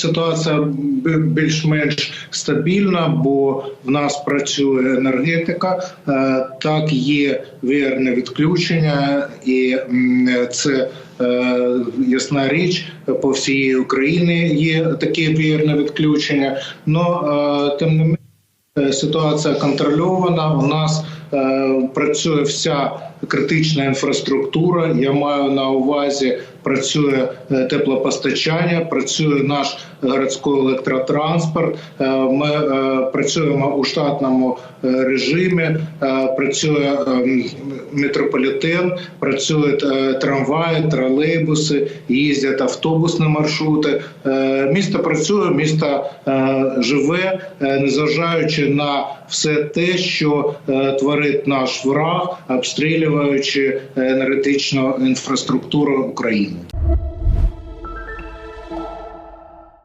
ситуація більш-менш стабільна, бо в нас працює енергетика. Е, Так, є вірне відключення, і це е, ясна річ по всій Україні є таке вірне відключення. Но тим не менше. Е, Ситуація контрольована. У нас е, працює вся критична інфраструктура. Я маю на увазі працює е, теплопостачання, працює наш городський електротранспорт. Е, ми е, працюємо у штатному е, режимі. Е, працює е, метрополітен, працюють е, трамваї, тролейбуси, їздять автобусні маршрути. Е, місто працює, місто е, живе, е, незважаючи на все те, що е, горить наш враг, обстрілюючи е, енергетичну інфраструктуру України.